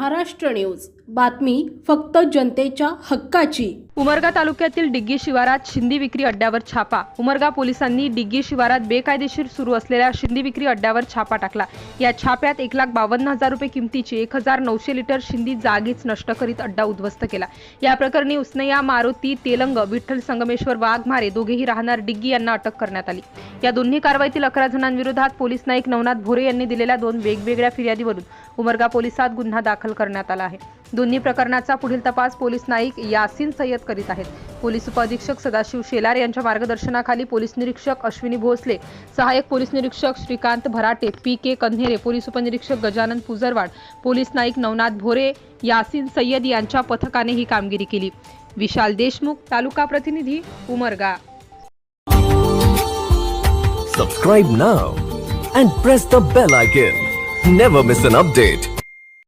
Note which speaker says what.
Speaker 1: Maharashtra news. बातमी फक्त जनतेच्या हक्काची.
Speaker 2: उमरगा तालुक्यातील डिग्गी शिवारात शिंदी विक्री अड्ड्यावर छापा. उमरगा पोलिसांनी डिग्गी शिवारात बेकायदेशीर सुरू असलेल्या शिंदी विक्री अड्ड्यावर छापा टाकला. या छाप्यात एक लाख बावन्न हजार रुपये किमतीची एक हजार नऊशे लिटर शिंदी जागीच नष्ट करीत अड्डा उद्ध्वस्त केला. या प्रकरणी उसनया मारुती तेलंग विठ्ठल संगमेश्वर वाघमारे दोघेही राहणार डिग्गी यांना अटक करण्यात आली. या दोन्ही कारवाईतील अकरा जणांविरोधात पोलीस नाईक नवनाथ भोरे यांनी दिलेल्या दोन वेगवेगळ्या फिर्यादीवरून उमरगा पोलिसात गुन्हा दाखल करण्यात आला आहे. दोन्ही प्रकरणाचा पुढील तपास पोलीस नाईक यासिन सय्यद करीत आहेत पोलीस उपअधीक्षक सदाशिव शेलार यांच्या मार्गदर्शनाखाली पोलीस निरीक्षक अश्विनी भोसले सहाय्यक पोलीस निरीक्षक Shrikant Bharate P K Kanhere police उपनिरीक्षक गजानन पुजरवाड पोलीस नाईक नवनाथ भोरे यासिन सय्यद यांच्या पथकाने ही कामगिरी केली विशाल देशमुख तालुका प्रतिनिधी Umarga
Speaker 3: Subscribe now and press the bell icon. Never miss an update.